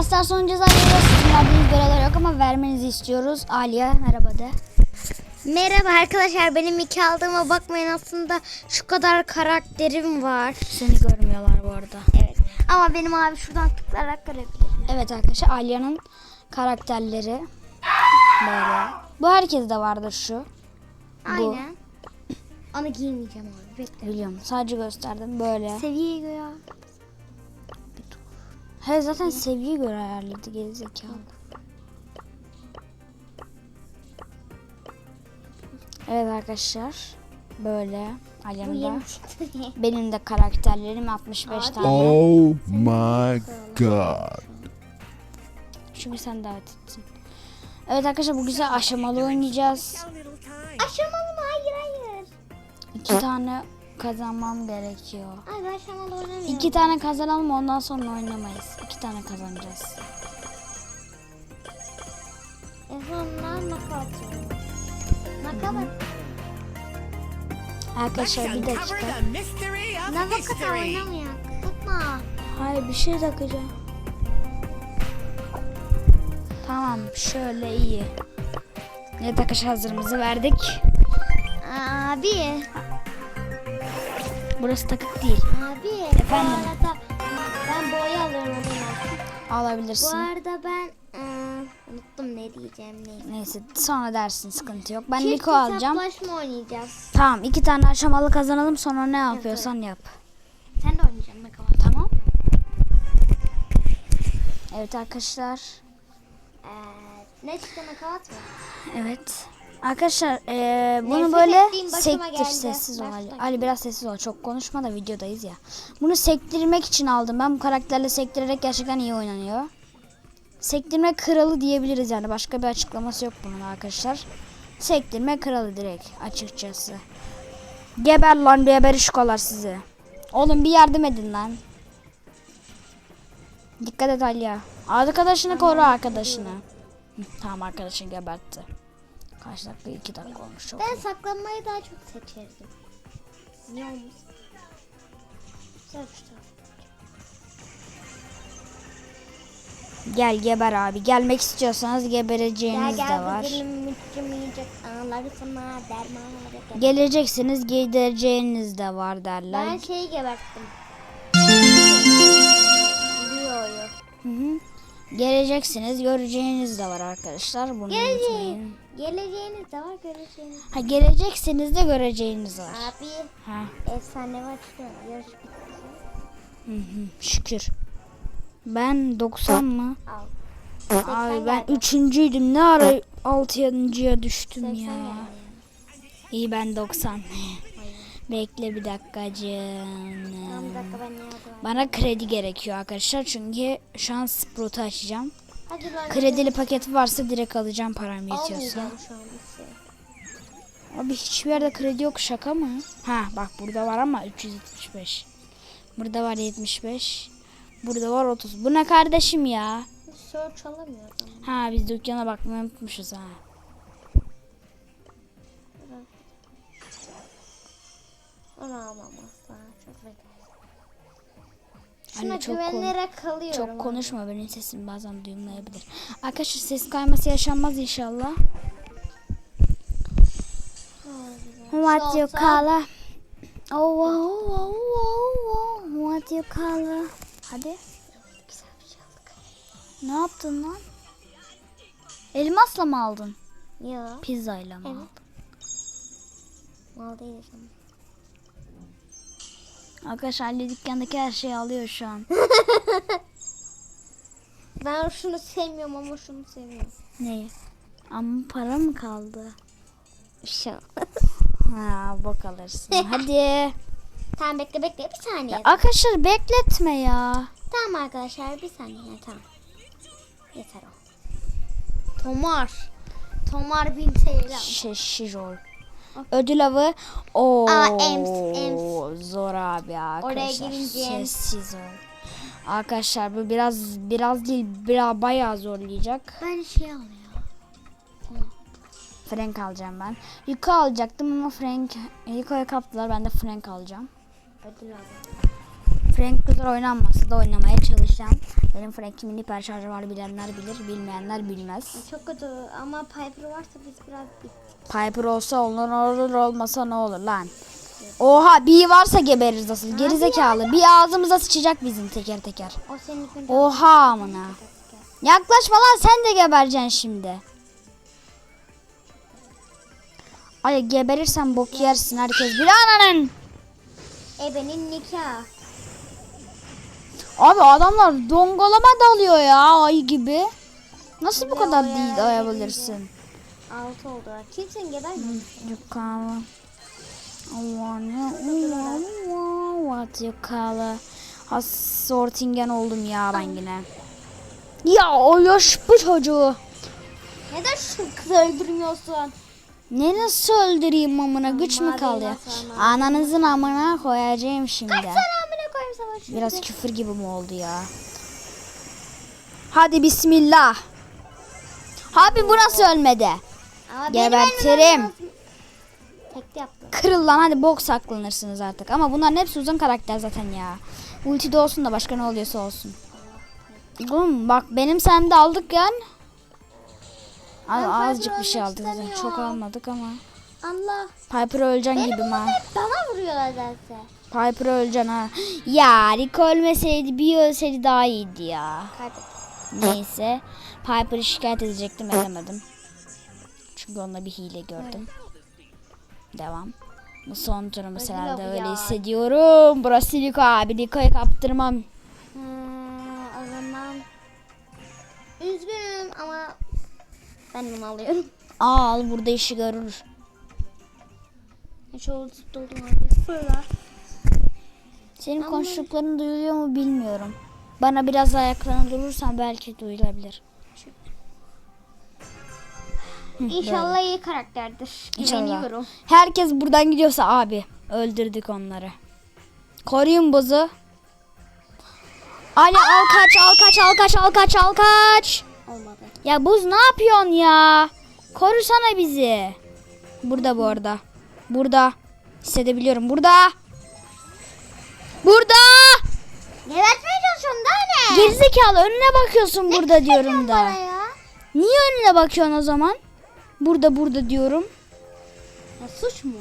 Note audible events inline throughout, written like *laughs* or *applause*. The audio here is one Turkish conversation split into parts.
Brawl Stars oynayacağız Aliye'ye. Sizin verdiğiniz görevler yok ama vermenizi istiyoruz. Aliye merhaba de. Merhaba arkadaşlar benim iki aldığıma bakmayın aslında şu kadar karakterim var. Seni görmüyorlar bu arada. Evet ama benim abi şuradan tıklayarak görebilir. Evet arkadaşlar Alya'nın karakterleri böyle. Bu herkeste vardır şu. Aynen. Onu giymeyeceğim abi bekle. Biliyorum. Sadece gösterdim böyle. Seviyeyi göre. He zaten seviye göre ayarladı gerizekalı. Evet arkadaşlar. Böyle yeni çıktı. Benim de karakterlerim 65 Abi. tane. Oh my god. Şimdi sen davet etsin. Evet arkadaşlar bu güzel aşamalı oynayacağız. Aşamalı mı? Hayır hayır. İki tane kazanmam gerekiyor. Ay aşamalı oynamıyorum. İki tane kazanalım ondan sonra oynamayız. İki tane kazanacağız. En sonunda nakat. Nakat. Arkadaşlar bir dakika. Nakat oynamıyor. Tutma. Hayır bir şey takacağım. Tamam şöyle iyi. Ne takış hazırımızı verdik. Abi. Burası takık değil. Abi. Efendim? Bu arada ben boya alıyorum olsun. Bu Alabilirsin. arada ben ıı, unuttum ne diyeceğim neyse. Neyse sonra dersin sıkıntı yok. Ben Çift Liko alacağım. hesaplaşma oynayacağız. Tamam iki tane aşamalı kazanalım sonra ne yapıyorsan yap. Sen de oynayacaksın ne kadar. Tamam. Evet arkadaşlar. Ee, ne çıktı nakat mı? Evet. Arkadaşlar eee, bunu Nefret böyle ettiğim başıma sektir geldi. sessiz ol Ali. Başla. Ali biraz sessiz ol. Çok konuşma da videodayız ya. Bunu sektirmek için aldım. Ben bu karakterle sektirerek gerçekten iyi oynanıyor. Sektirme kralı diyebiliriz yani. Başka bir açıklaması yok bunun arkadaşlar. Sektirme kralı direkt açıkçası. Geber lan geber işkolar sizi. Oğlum bir yardım edin lan. Dikkat et Aliya. Arkadaşını koru arkadaşını. Hı, Tamam arkadaşın gebertti. Kaç dakika? 2 dakika olmuş çok. Ben saklanmayı daha çok seçerdim. Niye olmuş? Güzel şu. Gel geber abi. Gelmek istiyorsanız Gel gebereceğiniz de gel var. mutlumayacak anıları sana derman. Geleceksiniz gidereceğiniz de var derler. Ben şeyi geberttim. Hı hı. Geleceksiniz göreceğiniz de var arkadaşlar. Bunu Geleceğin. unutmayın. Geleceğiniz de var göreceğiniz. Ha geleceksiniz de göreceğiniz var. Abi Ha. efsane var çıkıyor. Yarış bitti. Hı hı. Şükür. Ben 90 mı? Al. Ay ben üçüncüydüm. Ne ara 6'ya düştüm 80 ya. yani. İyi ben 90. Bekle bir dakikacığım. Tamam bir dakika ben? Bana kredi gerekiyor arkadaşlar çünkü şu an Sprout'u açacağım. Kredili paketi varsa direkt alacağım param yetiyorsa. şey. Abi hiçbir yerde kredi yok şaka mı? Ha bak burada var ama 375. Burada var 75. Burada var 30. Bu ne kardeşim ya? Search alamıyorum. Ha biz dükkana bakmayı unutmuşuz ha. Onu bekler. Şuna Anne çok kon- kalıyorum. Çok konuşma benim sesim bazen duyulmayabilir. Arkadaşlar ses kayması yaşanmaz inşallah. What you call Oh, oh, oh, oh, oh, what you call Hadi. Güzel bir şey aldık. Ne yaptın lan? Elmasla mı aldın? Ya. Pizzayla mı Evet. aldın? Mal değil canım. Arkadaşlar Ali dükkandaki her şeyi alıyor şu an. *laughs* Ben şunu sevmiyorum ama şunu seviyorum. Neyi? Ama para mı kaldı? Şu. Ha bok alırsın. *laughs* Hadi. tamam bekle bekle bir saniye. Arkadaşlar bekletme ya. Tamam arkadaşlar bir saniye tamam. Yeter o. Tomar. Tomar bin TL. Şaşır ol. Ödül avı. Oo, Aa, ems, ems. Zor abi arkadaşlar. girince ems. Sessiz ol. Arkadaşlar bu biraz biraz değil biraz bayağı zorlayacak. Ben şey alıyorum. Frank alacağım ben. Yuka alacaktım ama Frank Yuko'ya kaptılar. Ben de Frank alacağım. Ödül aldım. Frank güzel oynanmasa da oynamaya çalışacağım. Benim Frank'imin hiper şarjı var bilenler bilir, bilmeyenler bilmez. Çok kötü ama Piper varsa biz biraz bittik. Piper olsa olur, olur olmasa ne olur lan. Oha bir varsa gebeririz asıl. Geri zekalı. Bir ağzımıza sıçacak bizim teker teker. O senin ilk Oha amına. Yaklaşma lan sen de gebereceksin şimdi. Ay geberirsen bok yersin herkes bir ananın. Ebe'nin nikahı. Abi adamlar dongolama dalıyor ya ay gibi. Nasıl bu kadar değil dayabilirsin? Altı oldu. Kimsin gebermedi. Yukarı. What call Has sortingen oldum ya ben yine. Ya o yaş bu çocuğu. Neden şu kızı öldürmüyorsun? Ne nasıl öldüreyim amına güç mü kaldı? Ananızın amına koyacağım şimdi. Sen amına koyayım savaşı. Biraz küfür gibi mi oldu ya? Hadi bismillah. Abi bu nasıl ölmedi? Ama Gebertirim. Tekte yaptım. Kırıl lan hadi bok saklanırsınız artık. Ama bunların hepsi uzun karakter zaten ya. Ulti de olsun da başka ne oluyorsa olsun. Oğlum bak benim sen de aldık yani. Az, azıcık bir şey aldık zaten. Çok almadık ama. Allah. Piper öleceksin gibi hep bana vuruyorlar derse. Piper öleceksin ha. Ya Rico ölmeseydi bir ölseydi daha iyiydi ya. Kaybettim. Neyse. Piper'ı şikayet edecektim edemedim. Çünkü onunla bir hile gördüm. Devam. Bu son turumuz herhalde öyle ya. hissediyorum. Burası Liko abi. Liko'yu kaptırmam. Hmm, o zaman üzgünüm ama ben bunu alıyorum. Al burada işi görür. Hiç oldu doldum abi. Fırla. Senin Ama- konuştukların duyuluyor mu bilmiyorum. Bana biraz ayaklarını durursan belki duyulabilir. Böyle. İnşallah iyi karakterdir. İnşallah. Güveniyorum. Herkes buradan gidiyorsa abi öldürdük onları. Koruyun buzu. Ali al kaç al kaç al kaç al kaç al kaç. Olmadı. Ya buz ne yapıyorsun ya? Korusana bizi. Burada bu arada. Burada. Hissedebiliyorum. Burada. Burada. Gebertmeye çalışıyorum daha ne? Gerizekalı önüne bakıyorsun burada diyorum da. Ya. Niye önüne bakıyorsun o zaman? Burada burada diyorum. ya suç mu?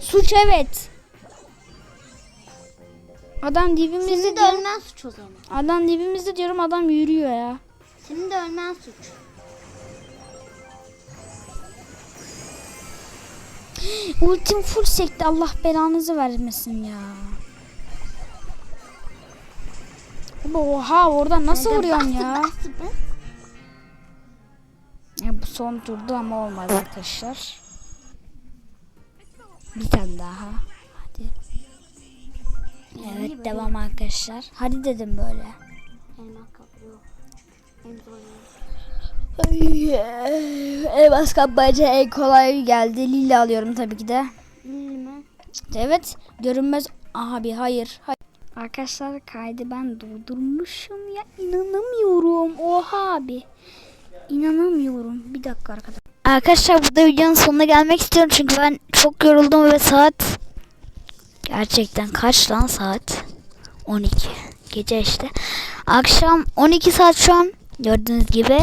Suç evet. Adam dibimizde Senin de diyorum. ölmen suç o zaman. Adam dibimizde diyorum adam yürüyor ya. Senin de ölmen suç. Ultim full sekti Allah belanızı vermesin ya. Oha oradan nasıl vuruyorsun ya? ya? Bu son turdu ama olmadı arkadaşlar. Bir tane daha. Hadi. Evet devam arkadaşlar. Hadi dedim böyle. En. Elmas kapmaca en kolay geldi. Lila alıyorum tabii ki de. Mi? Evet görünmez abi hayır, hayır. Arkadaşlar kaydı ben durdurmuşum ya inanamıyorum. Oha abi. İnanamıyorum. Bir dakika arkadaşlar. Arkadaşlar burada videonun sonuna gelmek istiyorum çünkü ben çok yoruldum ve saat gerçekten kaç lan saat? 12 gece işte. Akşam 12 saat şu an gördüğünüz gibi.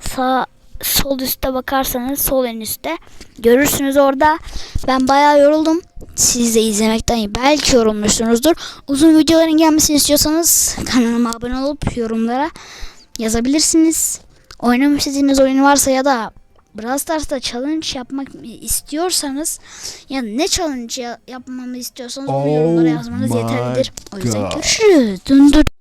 Sağ sol üstte bakarsanız sol en üstte görürsünüz orada ben bayağı yoruldum. Siz de izlemekten belki yorulmuşsunuzdur. Uzun videoların gelmesini istiyorsanız kanalıma abone olup yorumlara yazabilirsiniz. Oynamak istediğiniz oyun varsa ya da Brawl Stars'ta challenge yapmak istiyorsanız ya ne challenge ya- yapmamı istiyorsanız Oh yorumlara yazmanız yeterlidir. O yüzden God. görüşürüz. Dün dün.